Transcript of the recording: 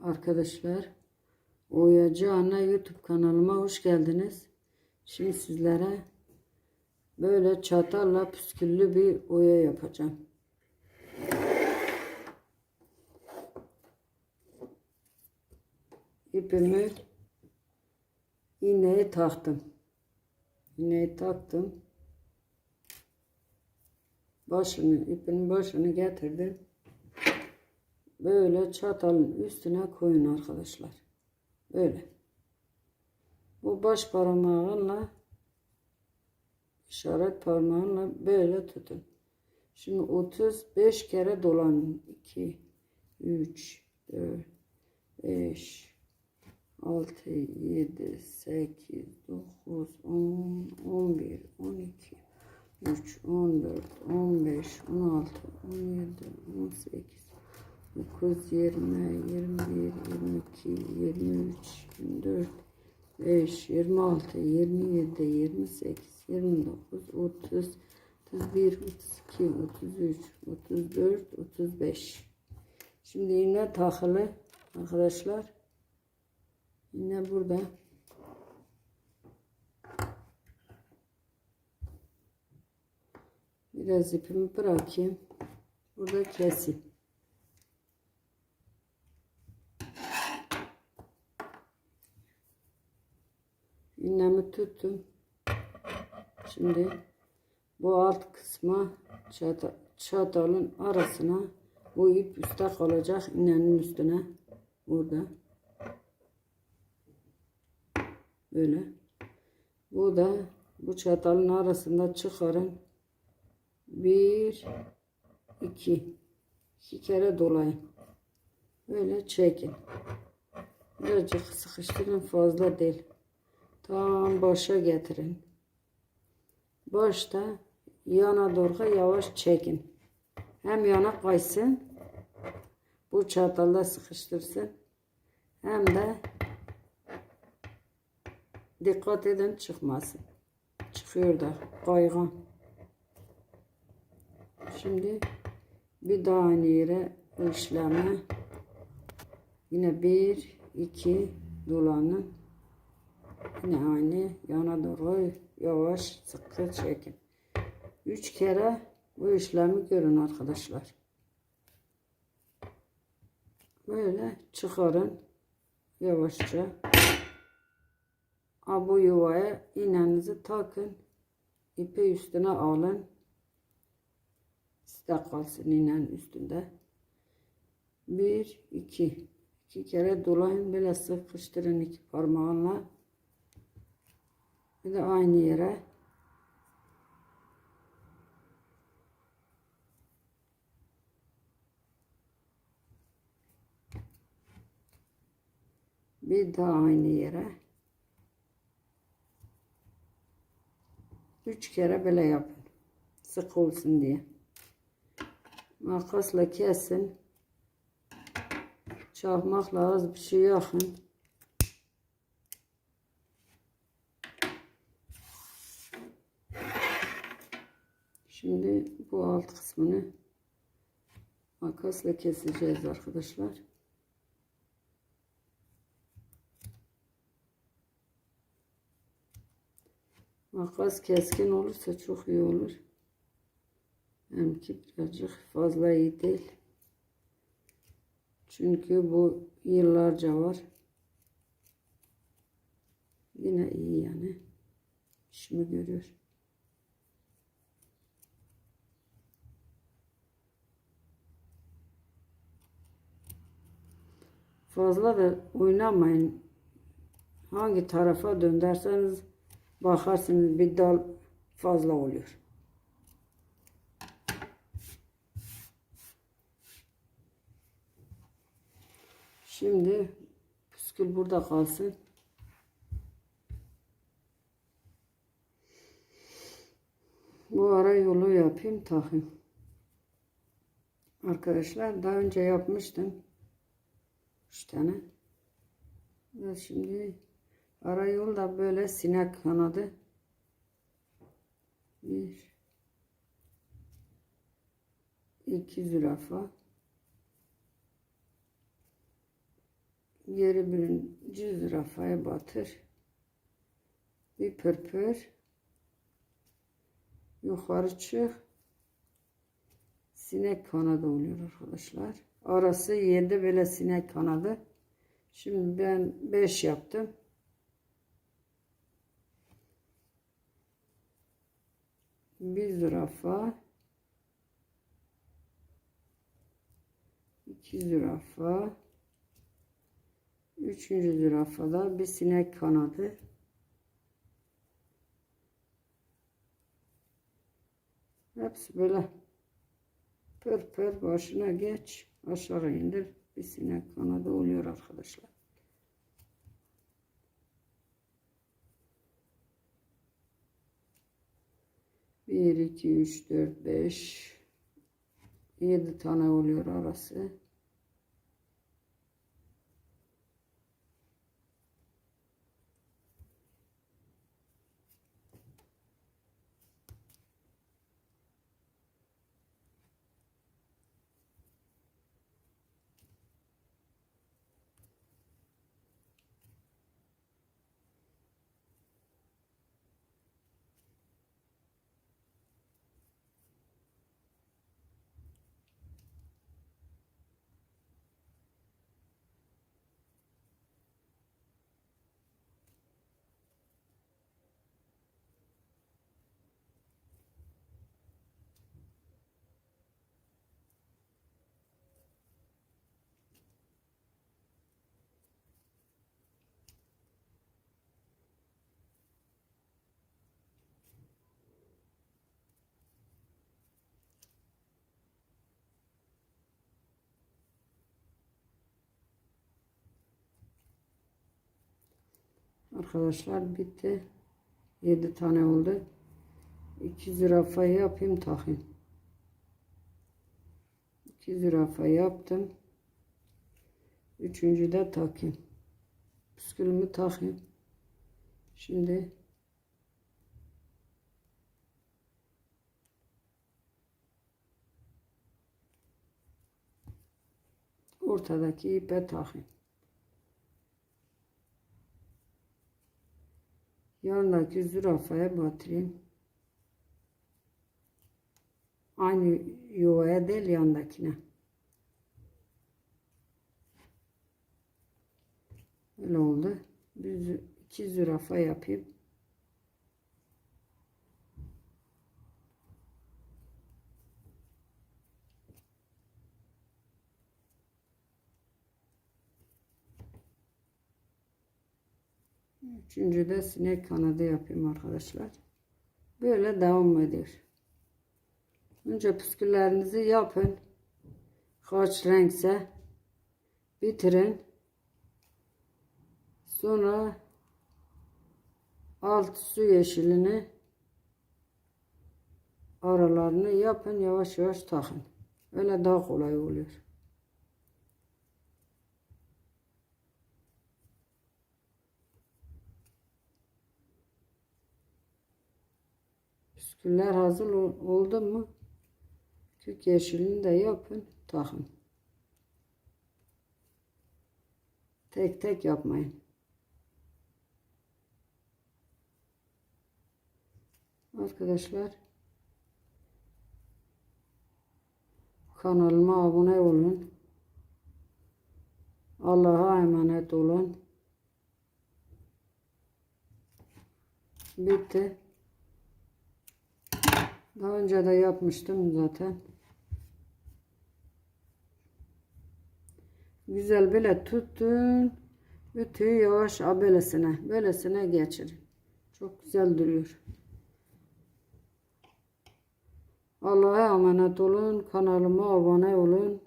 Arkadaşlar Oyacı Ana YouTube kanalıma hoş geldiniz. Şimdi sizlere böyle çatalla püsküllü bir oya yapacağım. İpimi iğneye taktım. İğneyi taktım. Başını, ipin başını getirdim. Böyle çatalın üstüne koyun arkadaşlar. Böyle. Bu baş parmağınla işaret parmağınla böyle tutun. Şimdi 35 kere dolanın. 2 3 4 5 6 7 8 9 10 11 12 13 14 15 16 17 18 9, 20, 21, 22, 23, 24, 5, 26, 27, 28, 29, 30, 31, 32, 33, 34, 35. Şimdi iğne takılı arkadaşlar. İğne burada. Biraz ipimi bırakayım. Burada keseyim. İğnemi tuttum. Şimdi bu alt kısma çata, çatalın arasına bu ip üstte kalacak iğnenin üstüne burada. Böyle. Bu da bu çatalın arasında çıkarın. Bir iki. İki kere dolayın. Böyle çekin. Birazcık sıkıştırın fazla değil Tam başa getirin. Başta yana doğru yavaş çekin. Hem yana kaysın. Bu çatalla sıkıştırsın. Hem de dikkat edin çıkmasın. Çıkıyor da kaygan. Şimdi bir daha aynı yere işleme yine bir iki dolanın Yine yana doğru yavaş sıkı çekin. Üç kere bu işlemi görün arkadaşlar. Böyle çıkarın yavaşça. Bu yuvaya iğnenizi takın. ipi üstüne alın. Size kalsın iğnenin üstünde. Bir, iki. iki kere dolayın böyle sıkıştırın iki parmağınla. Bir de aynı yere. Bir daha aynı yere. Üç kere böyle yapın. Sık olsun diye. Makasla kesin. Çakmakla az bir şey yakın. Şimdi bu alt kısmını makasla keseceğiz arkadaşlar. Makas keskin olursa çok iyi olur. Hem ki birazcık fazla iyi değil. Çünkü bu yıllarca var. Yine iyi yani. İşimi görüyor. Fazla da oynamayın. Hangi tarafa döndürseniz bakarsınız bir dal fazla oluyor. Şimdi püskül burada kalsın. Bu ara yolu yapayım takayım. Arkadaşlar daha önce yapmıştım. 3 tane. Ve şimdi ara yolda böyle sinek kanadı. Bir iki zürafa Geri birinci zürafaya batır. Bir pırpır. Yukarı çık. Sinek kanadı oluyor arkadaşlar. Arası 7 böyle sinek kanadı. Şimdi ben 5 yaptım. Bir zürafa. iki zürafa. Üçüncü zürafada bir sinek kanadı. Hepsi böyle pır pır başına geç aşağı indir bir sinek kanadı oluyor arkadaşlar. Bir, iki, üç, dört, beş, yedi tane oluyor arası. Arkadaşlar bitti. 7 tane oldu. 2 zürafa yapayım takayım. 2 zürafa yaptım. Üçüncü de takayım. Püskülümü takayım. Şimdi ortadaki ipe takayım. Yanındaki zürafaya batırayım. Aynı yuvaya değil yandakine. Öyle oldu. Bir, iki zürafa yapayım. Üçüncü de sinek kanadı yapayım arkadaşlar. Böyle devam ediyor. Önce püsküllerinizi yapın. Kaç renkse bitirin. Sonra alt su yeşilini aralarını yapın yavaş yavaş takın. Öyle daha kolay oluyor. Püsküller hazır ol- oldu mu? Kök yeşilini de yapın, takın. Tek tek yapmayın. Arkadaşlar kanalıma abone olun. Allah'a emanet olun. Bitti. Daha önce de yapmıştım zaten. Güzel böyle tutun. Ütüyü yavaş böylesine, böylesine geçirin. Çok güzel duruyor. Allah'a emanet olun. Kanalıma abone olun.